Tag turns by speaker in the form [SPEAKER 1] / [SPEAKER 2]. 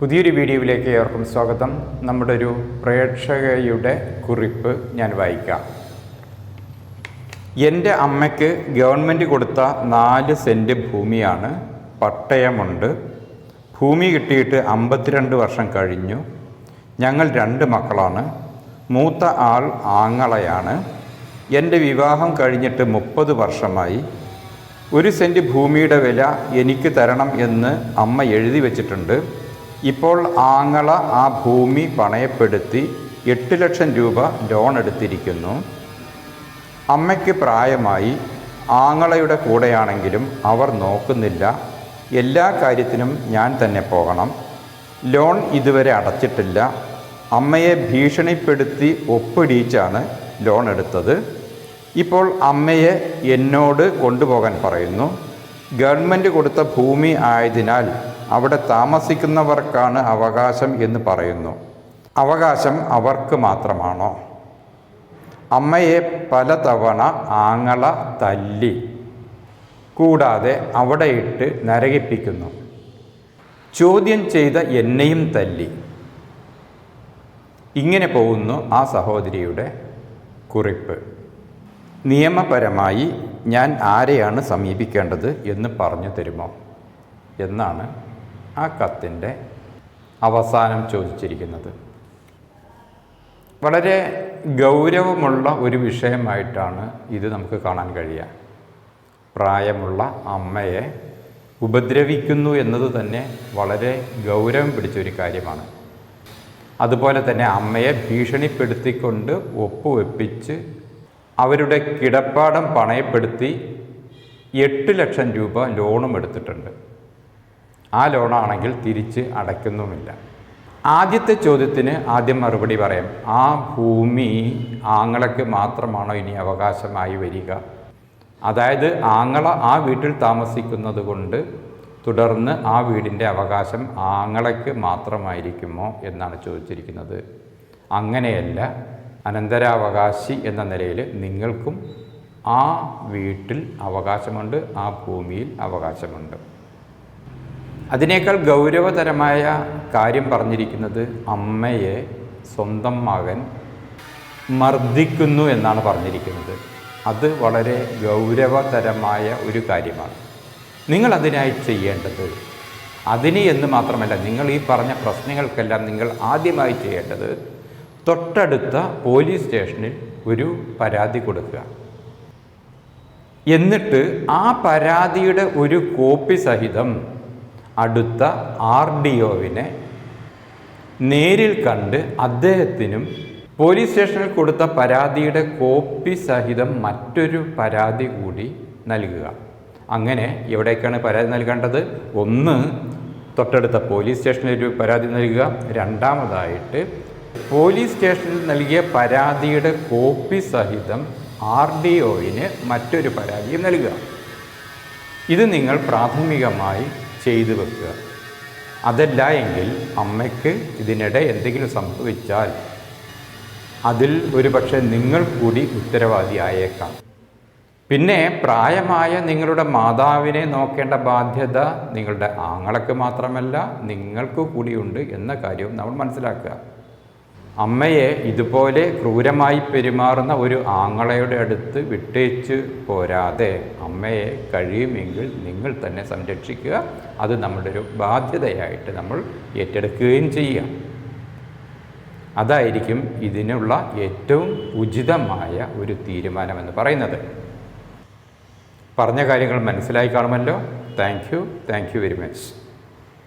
[SPEAKER 1] പുതിയൊരു വീഡിയോയിലേക്ക് ഏവർക്കും സ്വാഗതം. നമ്മുടെ ഒരു പ്രേക്ഷകയുടെ കുറിപ്പ് ഞാൻ വായിക്കാം. എന്റെ അമ്മയ്ക്ക് ഗവൺമെന്റ് കൊടുത്ത നാല് സെന്റ് ഭൂമിയാണ് പട്ടയമുണ്ട്. ഭൂമി കിട്ടിയിട്ട് അമ്പത്തിരണ്ട് വർഷം കഴിഞ്ഞു. ഞങ്ങൾ രണ്ട് മക്കളാണ്. മൂത്ത ആൾ ആങ്ങളയാണ്. എന്റെ വിവാഹം കഴിഞ്ഞിട്ട് മുപ്പത് വർഷമായി. ഒരു സെന്റ് ഭൂമിയുടെ വില എനിക്ക് തരണം എന്ന് അമ്മ എഴുതി വച്ചിട്ടുണ്ട്. ഇപ്പോൾ ആങ്ങള ആ ഭൂമി പണയപ്പെടുത്തി എട്ട് ലക്ഷം രൂപ ലോൺ എടുത്തിരിക്കുന്നു. അമ്മയ്ക്ക് പ്രായമായി ആങ്ങളയുടെ കൂടെയാണെങ്കിലും അവർ നോക്കുന്നില്ല. എല്ലാ കാര്യത്തിനും ഞാൻ തന്നെ പോകണം. ലോൺ ഇതുവരെ അടച്ചിട്ടില്ല. അമ്മയെ ഭീഷണിപ്പെടുത്തി ഒപ്പിടിയിച്ചാണ് ലോൺ എടുത്തത്. ഇപ്പോൾ അമ്മയെ എന്നോട് കൊണ്ടുപോകാൻ പറയുന്നു. ഗവൺമെന്റ് കൊടുത്ത ഭൂമി ആയതിനാൽ അവിടെ താമസിക്കുന്നവർക്കാണ് അവകാശം എന്ന് പറയുന്നു. അവകാശം അവർക്ക് മാത്രമാണോ? അമ്മയെ പലതവണ ആങ്ങള തല്ലി കൂടാതെ അവിടെ ഇട്ട് നരകിപ്പിക്കുന്നു. ചോദ്യം ചെയ്ത എന്നെയും തല്ലി. ഇങ്ങനെ പോകുന്നു ആ സഹോദരിയുടെ കുറിപ്പ്. നിയമപരമായി ഞാൻ ആരെയാണ് സമീപിക്കേണ്ടത് എന്ന് പറഞ്ഞു തരുമോ? എന്നാണ് ആ കത്തിന്റെ അവസാനം ചോദിച്ചിരിക്കുന്നത്. വളരെ ഗൗരവമുള്ള ഒരു വിഷയമായിട്ടാണ് ഇത് നമുക്ക് കാണാൻ കഴിയുക. പ്രായമുള്ള അമ്മയെ ഉപദ്രവിക്കുന്നു എന്നത് തന്നെ വളരെ ഗൗരവം പിടിച്ചൊരു കാര്യമാണ്. അതുപോലെ തന്നെ അമ്മയെ ഭീഷണിപ്പെടുത്തിക്കൊണ്ട് ഒപ്പുവെപ്പിച്ച് അവരുടെ കിടപ്പാടം പണയപ്പെടുത്തി എട്ട് ലക്ഷം രൂപ ലോണും എടുത്തിട്ടുണ്ട് ആ ലോണാണെങ്കിൽ തിരിച്ച് അടയ്ക്കുന്നുമില്ല. ആദ്യത്തെ ചോദ്യത്തിന് ആദ്യം മറുപടി പറയാം. ആ ഭൂമി ആങ്ങളയ്ക്ക് മാത്രമാണോ ഇനി അവകാശമായി വരിക? അതായത് ആങ്ങള ആ വീട്ടിൽ താമസിക്കുന്നത് കൊണ്ട് തുടർന്ന് ആ വീടിന്റെ അവകാശം ആങ്ങളയ്ക്ക് മാത്രമായിരിക്കുമോ എന്നാണ് ചോദിച്ചിരിക്കുന്നത്. അങ്ങനെയല്ല അനന്തരാവകാശി എന്ന നിലയിൽ നിങ്ങൾക്കും ആ വീട്ടിൽ അവകാശമുണ്ട് ആ ഭൂമിയിൽ അവകാശമുണ്ട്. അതിനേക്കാൾ ഗൗരവതരമായ കാര്യം പറഞ്ഞിരിക്കുന്നത് അമ്മയെ സ്വന്തം മകൻ മർദ്ദിക്കുന്നു എന്നാണ് പറഞ്ഞിരിക്കുന്നത്. അത് വളരെ ഗൗരവതരമായ ഒരു കാര്യമാണ്. നിങ്ങൾ അതിനായി ചെയ്യേണ്ടത് അതിന് എന്ന് മാത്രമല്ല നിങ്ങൾ ഈ പറഞ്ഞ പ്രശ്നങ്ങൾക്കെല്ലാം നിങ്ങൾ ആദ്യമായി ചെയ്യേണ്ടത് തൊട്ടടുത്ത പോലീസ് സ്റ്റേഷനിൽ ഒരു പരാതി കൊടുക്കുക. എന്നിട്ട് ആ പരാതിയുടെ ഒരു കോപ്പി സഹിതം അടുത്ത ആർ ഡി ഒവിനെ നേരിൽ കണ്ട് അദ്ദേഹത്തിനും പോലീസ് സ്റ്റേഷനിൽ കൊടുത്ത പരാതിയുടെ കോപ്പി സഹിതം മറ്റൊരു പരാതി കൂടി നൽകുക. അങ്ങനെ എവിടേക്കാണ് പരാതി നൽകേണ്ടത്? ഒന്ന് തൊട്ടടുത്ത പോലീസ് സ്റ്റേഷനിൽ ഒരു പരാതി നൽകുക. രണ്ടാമതായിട്ട് പോലീസ് സ്റ്റേഷനിൽ നൽകിയ പരാതിയുടെ കോപ്പി സഹിതം ആർ ഡി ഒവിന് മറ്റൊരു പരാതിയും നൽകുക. ഇത് നിങ്ങൾ പ്രാഥമികമായി ചെയ്തു വെക്കുക. അതല്ല എങ്കിൽ അമ്മയ്ക്ക് ഇതിനിടെ എന്തെങ്കിലും സംഭവിച്ചാൽ അതിൽ ഒരു പക്ഷേ നിങ്ങൾ കൂടി ഉത്തരവാദി ആയേക്കാം. പിന്നെ പ്രായമായ നിങ്ങളുടെ മാതാവിനെ നോക്കേണ്ട ബാധ്യത നിങ്ങളുടെ ആങ്ങളക്ക് മാത്രമല്ല നിങ്ങൾക്ക് കൂടിയുണ്ട് എന്ന കാര്യവും നമ്മൾ മനസ്സിലാക്കുക. അമ്മയെ ഇതുപോലെ ക്രൂരമായി പെരുമാറുന്ന ഒരു ആങ്ങളയുടെ അടുത്ത് വിട്ടേച്ച് പോരാതെ അമ്മയെ കഴിയുമെങ്കിൽ നിങ്ങൾ തന്നെ സംരക്ഷിക്കുക. അത് നമ്മുടെ ഒരു ബാധ്യതയായിട്ട് നമ്മൾ ഏറ്റെടുക്കുകയും ചെയ്യാം അതായിരിക്കും ഇതിനുള്ള ഏറ്റവും ഉചിതമായ ഒരു തീരുമാനമെന്ന് പറയുന്നത്. പറഞ്ഞ കാര്യങ്ങൾ മനസ്സിലായി കാണുമല്ലോ. Thank you. Thank you very much.